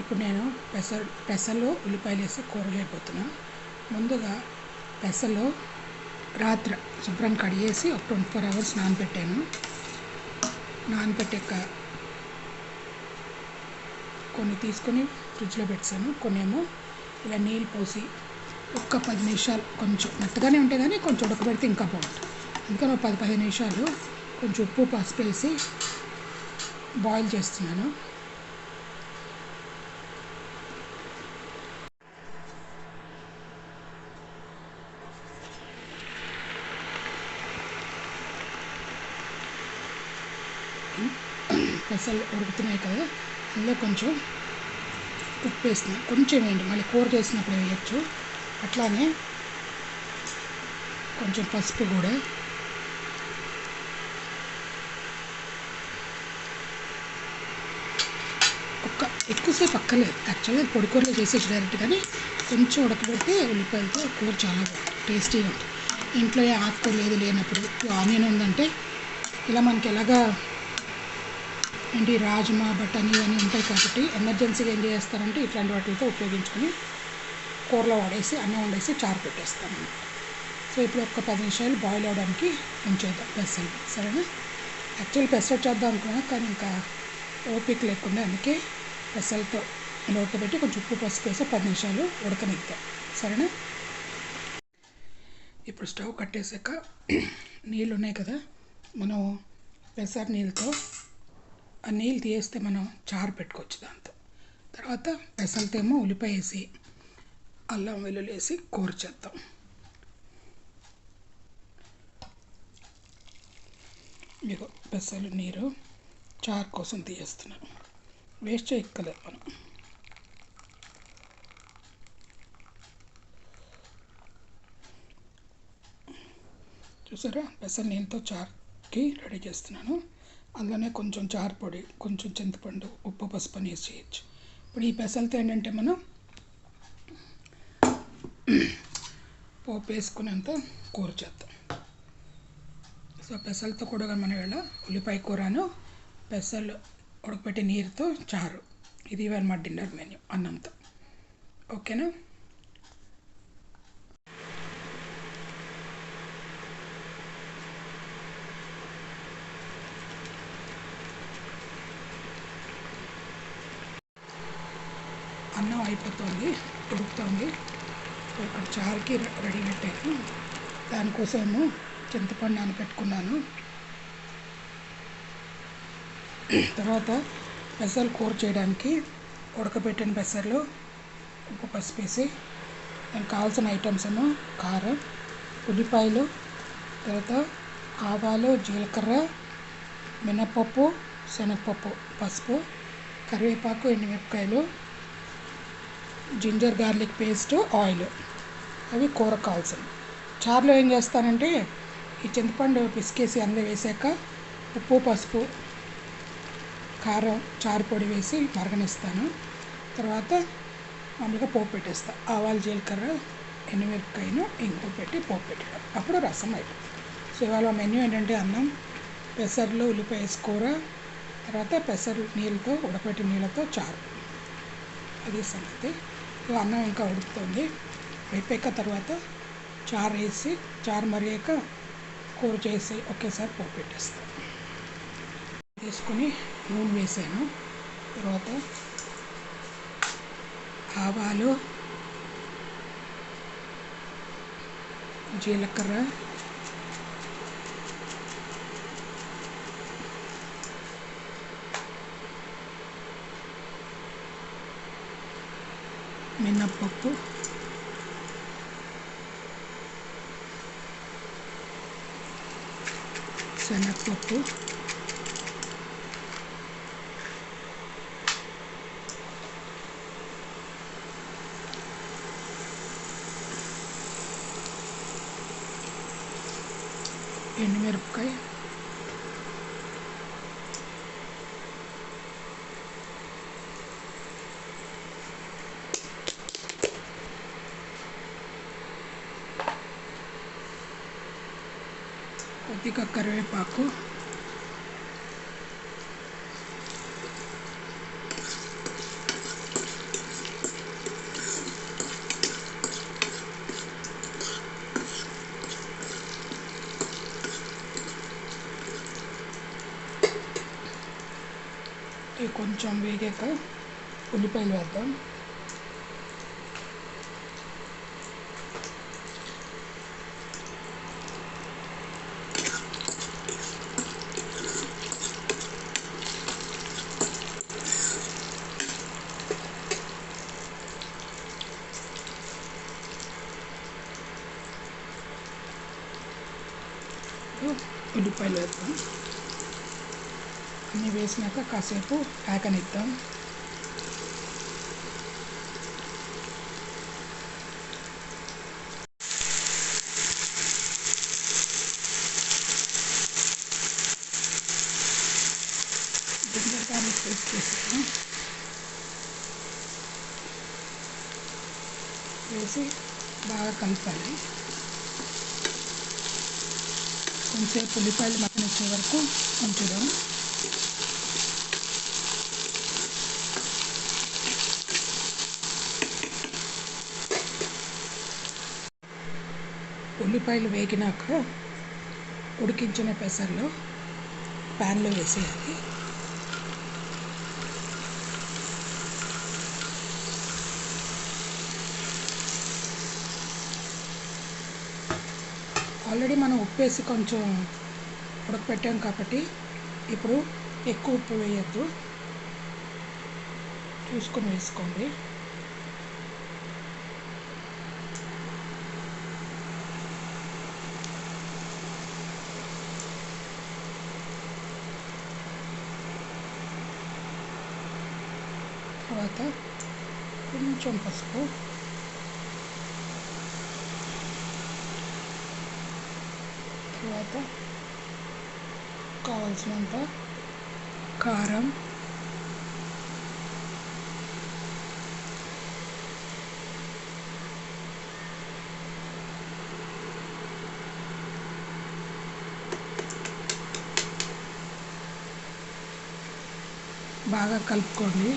ఇప్పుడు నేను పెసలు పెసలు ఉల్లిపాయలు వేసి కూరలేకపోతున్నాను ముందుగా పెసలు రాత్రి శుభ్రం కడిగేసి ఒక ట్వంటీ ఫోర్ అవర్స్ నానబెట్టాను. నానబెట్టాక కొన్ని తీసుకొని ఫ్రిడ్జ్లో పెట్టాను కొన్ని ఏమో ఇలా నీళ్ళు పోసి ఒక్క పది నిమిషాలు కొంచెం మెత్తగానే ఉంటాయి కానీ కొంచెం ఉడకబెడితే ఇంకా బాగుంటుంది. అందుకని ఒక పది పదిహేను నిమిషాలు కొంచెం ఉప్పు పసుపు వేసి బాయిల్ చేస్తున్నాను. మసాలు ఉడుకుతున్నాయి కదా అందులో కొంచెం ఉప్పు వేసిన కొంచెం వేయండి మళ్ళీ కూర చేసినప్పుడు వేయచ్చు. అట్లానే కొంచెం పసుపు కూడా. ఒక్క ఎక్కువసేపు అక్కర్లేదు. యాక్చువల్గా పొడి కూరలో చేసేసి డైరెక్ట్ కానీ కొంచెం ఉడకబెట్టి ఉల్లిపాయలతో కూర చాలా టేస్టీగా ఉంటుంది. ఇంట్లో ఏ ఆకుకూర లేదు లేనప్పుడు ఆనియన్ ఉందంటే ఇలా మనకి ఎలాగా ఏంటి రాజ్మా బఠానీ అని ఉంటాయి కాబట్టి ఎమర్జెన్సీగా ఏం చేస్తారంటే ఇట్లాంటి వాటితో ఉపయోగించుకొని కూరలో వాడేసి అన్నం వండేసి చారు పెట్టేస్తాను సో ఇప్పుడు ఒక పది నిమిషాలు బాయిల్ అవ్వడానికి ఉంచేద్దాం పెసలు. సరేనా? యాక్చువల్ పెసలు చేద్దాం అనుకున్నా కానీ ఇంకా ఓపిక లేకుండా అందుకే పెసలతో ఉడకబెట్టి కొంచెం ఉప్పు పసుపు వేసి పది నిమిషాలు ఉడకనిద్దాం. సరేనా? ఇప్పుడు స్టవ్ కట్టేసాక నీళ్ళు ఉన్నాయి కదా మనం పెసర నీళ్ళతో ఆ నీళ్ళు తీయేస్తే మనం చారు పెట్టుకోవచ్చు దాంతో. తర్వాత పెసలతేమో ఉల్లిపాయ వేసి అల్లం వెల్లుల్లి వేసి కూర చేద్దాం. మీకు పెసలు నీరు చారు కోసం తీయేస్తున్నాను. వేస్ట్ చేయక్కలేదు మనం. చూసారా? పెసలు నీళ్ళతో చార్కి రెడీ చేస్తున్నాను. అందులోనే కొంచెం చారు పొడి కొంచెం చింతపండు ఉప్పు పసుపు అని చేయొచ్చు ఇప్పుడు ఈ పెసలతో ఏంటంటే మనం పోపు వేసుకునేంత కూర చేద్దాం. సో పెసలతో కూడా మనం ఇలా ఉల్లిపాయ కూరను పెసలు ఉడకపెట్టి నీరుతో చారు. ఇది ఇవన్నమాట మా డిన్నర్ మెన్యూ అన్నంతో. ఓకేనా అన్నం అయిపోతుంది ఉడుకుతుంది. ఇక్కడ చారుకి రెడీ పెట్టాను. దానికోసము చింతపండు నానబెట్టుకున్నాను తర్వాత పెసలు కూర చేయడానికి ఉడకబెట్టిన పెసర్లు ఉప్పు పసుపు వేసి దానికి కావాల్సిన ఐటమ్స్ ఏమో కారం ఉల్లిపాయలు తర్వాత ఆవాలు జీలకర్ర మినపప్పు శనగపప్పు పసుపు కరివేపాకు ఎండుమిరపకాయలు జింజర్ గార్లిక్ పేస్ట్ ఆయిల్. అవి కూర కావాల్సింది చారులో ఏం చేస్తానంటే ఈ చింతపండు పిసికేసి అందులో వేసాక ఉప్పు పసుపు కారం చారు పొడి వేసి మరగనిస్తాను. తర్వాత మామూలుగా పోపు పెట్టేస్తా. ఆవాలు జీలకర్ర ఎండుమిరపకాయను ఇంకో పెట్టి పోపు పెట్టడం. అప్పుడు రసం అయిపోతుంది. సో ఇవాళ మెన్యూ ఏంటంటే అన్నం పెసర్లు ఉల్లిపాయ కూర తర్వాత పెసరు నీళ్ళతో ఉడకపెట్టి నీళ్ళతో చారు. అది సంగతి. అన్నం ఇంకా ఉడుకుతుంది. అయిపోయాక తర్వాత చారు వేసి చారు మరిగాక కూర చేసి ఒకేసారి పోపు పెట్టేస్తాను తీసుకొని నూనె వేసాను. తర్వాత ఆవాలు జీలకర్ర మినప్పప్పు శనగపప్పు ఎండుమిరపకాయ కొద్దిగా కరివేపాకు కొంచెం వేగాక ఉల్లిపాయలు వేద్దాం ఉల్లిపాయలు వేద్దాం అన్నీ వేసినాక కాసేపు ఆకనిద్దాం. జింజర్ గార్లిక్ పేస్ట్ వేసాను వేసి బాగా కలపాలి. కొంచెంసేపు ఉల్లిపాయలు మగ్గనిచ్చే వరకు ఉంచుదాం. ఉల్లిపాయలు వేగినాక ఉడికించిన పెసర్లో ప్యాన్లో వేసేయాలి. ఆల్రెడీ మనం ఉప్పు వేసి కొంచెం ఉడకపెట్టాం కాబట్టి ఇప్పుడు ఎక్కువ ఉప్పు వేయద్దు. చూసుకొని వేసుకోండి. తర్వాత కొంచెం పసుపు. తర్వాత కావాల్సినంత కారం బాగా కలుపుకోండి.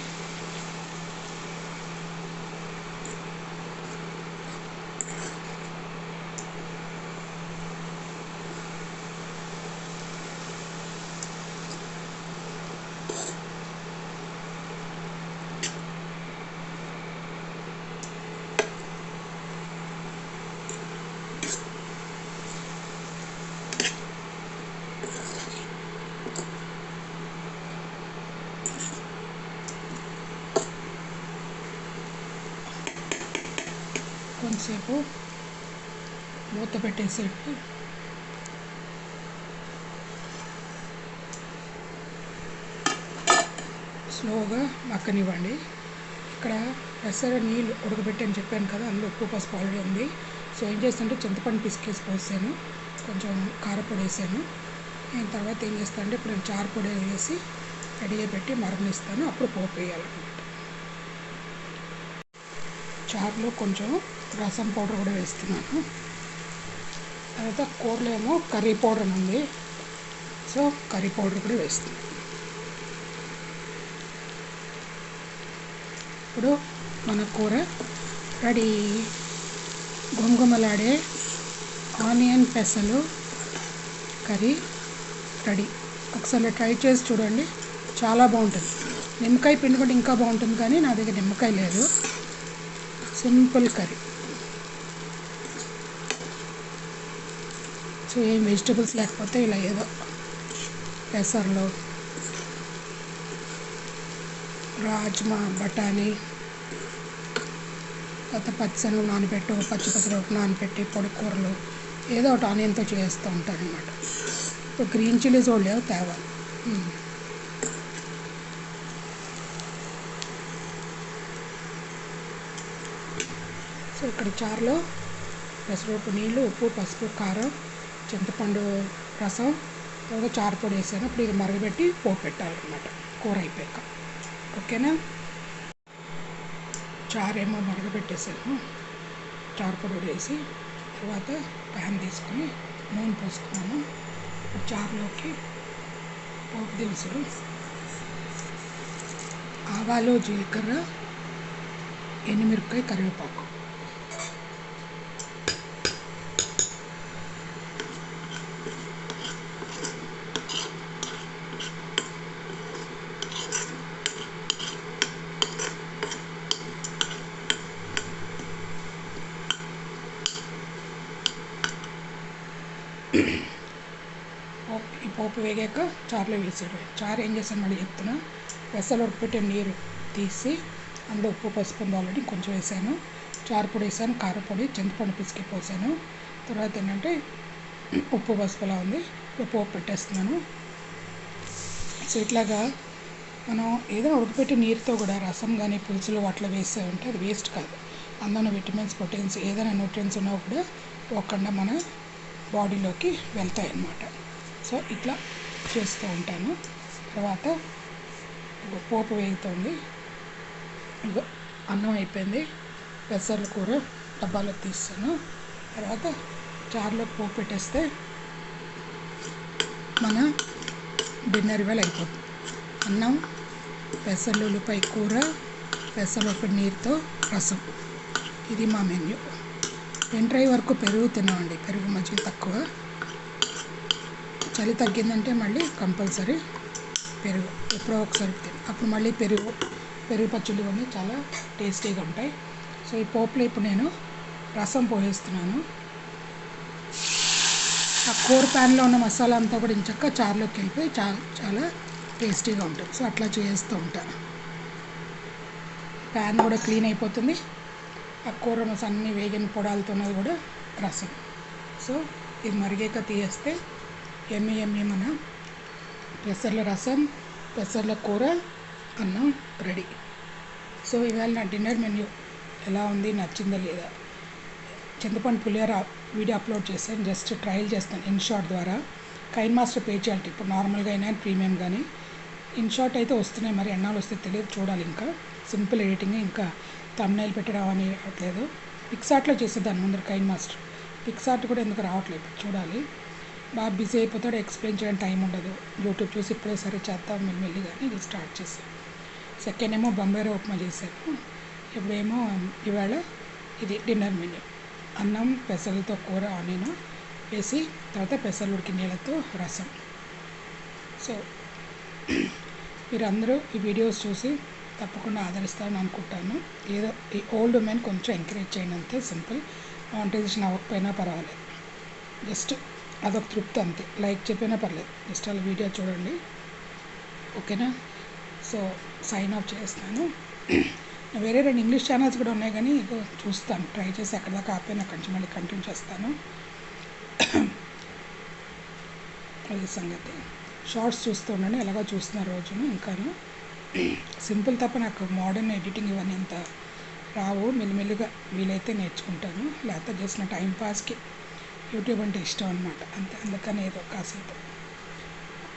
కొద్దిసేపు మూత పెట్టేసేపు స్లోగా మక్కనివ్వండి. ఇక్కడ పెసర నీళ్ళు ఉడకబెట్టని చెప్పాను కదా అందులో ఉప్పు పసుపు ఆల్రెడీ ఉంది. సో ఏం చేస్తుంటే చింతపండు పిసికేసి పోసాను. కొంచెం కారపొడి వేసాను. నేను తర్వాత ఏం చేస్తాను అంటే ఇప్పుడు నేను చారపొడి వేసి రెడీగా పెట్టి మరణిస్తాను అప్పుడు పోపు వేయాలన్నమాట. చారులో కొంచెం రసం పౌడర్ కూడా వేస్తున్నాను. తర్వాత కూరలో ఏమో కర్రీ పౌడర్ అని ఉంది. సో కర్రీ పౌడర్ కూడా వేస్తున్నాను. ఇప్పుడు మన కూర రెడీ. గుమగుమలాడే ఆనియన్ పెసలు కర్రీ రెడీ. ఒకసారి ట్రై చేసి చూడండి. చాలా బాగుంటుంది. నిమ్మకాయ పిండి కూడా ఇంకా బాగుంటుంది కానీ నా దగ్గర నిమ్మకాయ లేదు. Simple curry. సో ఏం వెజిటబుల్స్ లేకపోతే ఇలా ఏదో పెసర్లు రాజ్మా బఠానీ తర్వాత నానబెట్టి ఒక పచ్చి పచ్చిరొట్టు నానబెట్టి పొడి కూరలు ఏదో ఒకటి ఆనియన్తో చేస్తూ ఉంటారనమాట ఇప్పుడు గ్రీన్ చిల్లీస్ వాళ్ళు లేవు తేవాలి సో ఇక్కడ చారులో పెసరపప్పు నీళ్ళు ఉప్పు పసుపు కారం చింతపండు రసం తర్వాత చారు పొడి వేసాను. ఇప్పుడు ఇది మరగబెట్టి పోపు పెట్టాలన్నమాట. కూర అయిపోయాక. ఓకేనా? చారేమో మరగబెట్టేసాను. చారు పొడి వేసి తర్వాత ప్యాన్ తీసుకొని నూనె పోసుకున్నాను. చారులోకి పోపు దినుసులు ఆవాలు జీలకర్ర ఎండుమిరపకాయ కరివేపాకు పోపు వేగాక చారులో వేసాడు చారు ఏం చేశాను మళ్ళీ చెప్తున్నా. వెసలు ఉడిపెట్టే నీరు తీసి అందులో ఉప్పు పసుపు ఆల్రెడీ కొంచెం వేసాను. చారు పొడి వేసాను కారపొడి చింతపండు పిసికి పోసాను. తర్వాత ఏంటంటే ఉప్పు పసుపులా ఉంది. ఉప్పు పోపు పెట్టేస్తున్నాను. సో ఇట్లాగా మనం ఏదైనా ఉడకపెట్టి నీరుతో కూడా రసం కానీ పులుసులు అట్లా వేస్తే ఉంటే అది వేస్ట్ కాదు. అందులో విటమిన్స్ ప్రోటీన్స్ ఏదైనా న్యూట్రియన్స్ ఉన్నా కూడా పోకుండా మన బాడీలోకి వెళ్తాయి అన్నమాట సో ఇట్లా చేస్తూ ఉంటాను. తర్వాత పోపు వేగుతుంది. అన్నం అయిపోయింది. పెసర్ల కూర డబ్బాలో తీస్తాను. తర్వాత చారులో పోపు పెట్టేస్తే మన డిన్నర్ వేళ అయిపోతుంది అన్నం పెసర్లు ఉల్లిపాయ కూర పెసర్లు నీరుతో రసం. ఇది మా మెన్యూ. ఎంట్రై వరకు పెరుగు తిన్నామండి పెరుగు మంచిగా తక్కువ. చలి తగ్గిందంటే మళ్ళీ కంపల్సరీ పెరుగు ఎప్పుడో ఒకసారి అప్పుడు మళ్ళీ పెరుగు పెరుగు పచ్చళ్ళు ఇవన్నీ చాలా టేస్టీగా ఉంటాయి. సో ఈ పోపులో ఇప్పుడు నేను రసం పోసేస్తున్నాను. ఆ కూర ప్యాన్లో ఉన్న మసాలా అంతా కూడా ఇంచక్క చారులోకి వెళ్ళిపోయి చాలా చాలా టేస్టీగా ఉంటుంది. సో అట్లా చేస్తూ ఉంటాను ప్యాన్ కూడా క్లీన్ అయిపోతుంది. ఆ కూర మస అన్ని వేగిన పొడాలతో కూడా రసం. సో ఇది మరిగాక తీయేస్తే ఎమ్మి ఎమ్మి మన పెసర్ల రసం పెసర్ల కూర అన్నం రెడీ. సో ఇవాళ నా డిన్నర్ మెన్యూ ఎలా ఉంది నచ్చిందా లేదా? చింతపండు పులిహోర వీడియో అప్లోడ్ చేశాను జస్ట్ ట్రయల్ చేస్తాను ఇన్ షార్ట్ ద్వారా. కైన్ మాస్టర్ పే చేయాలి ఇప్పుడు నార్మల్గా అయినా ప్రీమియం కానీ. ఇన్ షార్ట్ అయితే వస్తున్నాయి మరి ఎన్నాళ్ళు వస్తే తెలియదు చూడాలి ఇంకా. సింపుల్ ఎడిటింగ్ ఇంకా తమ్నైల్ పెట్టడం అని లేదు. పిక్సార్ట్లో చేసేదాన్ని ముందర కైన్ మాస్టర్. పిక్సార్ట్ కూడా ఎందుకు రావట్లేదు చూడాలి. బాగా బిజీ అయిపోతాడు ఎక్స్ప్లెయిన్ చేయడం టైం ఉండదు. యూట్యూబ్ చూసి ఇప్పుడే సరే చేద్దాం వెళ్ళి కానీ ఇది స్టార్ట్ చేశాను సెకండ్ ఏమో బొంబాయి ఉప్మా చేశాను ఇప్పుడేమో ఇవాళ ఇది డిన్నర్ మెన్యూ అన్నం పెసలతో కూర ఆనియన్ వేసి తర్వాత పెసలు ఉడికి నీళ్ళతో రసం. సో మీరందరూ ఈ వీడియోస్ చూసి తప్పకుండా ఆదరిస్తారని అనుకుంటాను. ఏదో ఈ ఓల్డ్ ఉమెన్ కొంచెం ఎంకరేజ్ చేయండి అంతే సింపుల్ మానిటైజేషన్ అవ్వకపోయినా పర్వాలేదు. జస్ట్ అదొక తృప్తి అంతే. లైక్ చెప్పినా పర్లేదు. జస్ట్ అలా వీడియో చూడండి. ఓకేనా? సో సైన్ ఆఫ్ చేస్తాను. వేరే రెండు ఇంగ్లీష్ ఛానల్స్ కూడా ఉన్నాయి కానీ ఇగో చూస్తాను. ట్రై చేసి ఎక్కడ దాకా ఆపాను అక్కడి నుంచి మళ్ళీ కంటిన్యూ చేస్తాను. అది సంగతి. షార్ట్స్ చూస్తూ ఉండండి. ఎలాగో చూస్తున్న రోజును ఇంకాను. సింపుల్ తప్ప నాకు మోడర్న్ ఎడిటింగ్ ఇవన్నీ అంత రావు. మెల్లిమెల్లిగా వీలైతే నేర్చుకుంటాను. లేకపోతే చేసిన టైంపాస్కి టైం పాస్కి యూట్యూబ్ అంటే ఇష్టం అనమాట అంతే అందుకని ఏదో కాసేపు.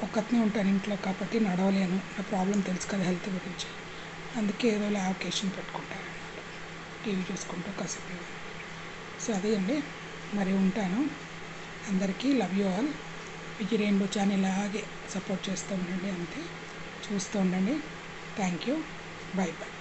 ఒక్కతనే ఉంటాను ఇంట్లో కాబట్టి నడవలేను. నా ప్రాబ్లం తెలుసు కదా హెల్త్ గురించి. అందుకే ఏదో అకేషన్ పెట్టుకుంటాను అనమాట టీవీ చూసుకుంటూ కాసేపు సో అదే అండి. మరి ఉంటాను. అందరికీ love you all. Vijay rainbow channel ఇలాగే సపోర్ట్ చేస్తూ ఉండండి అంతే. చూస్తూ ఉండండి. Thank you. Bye bye.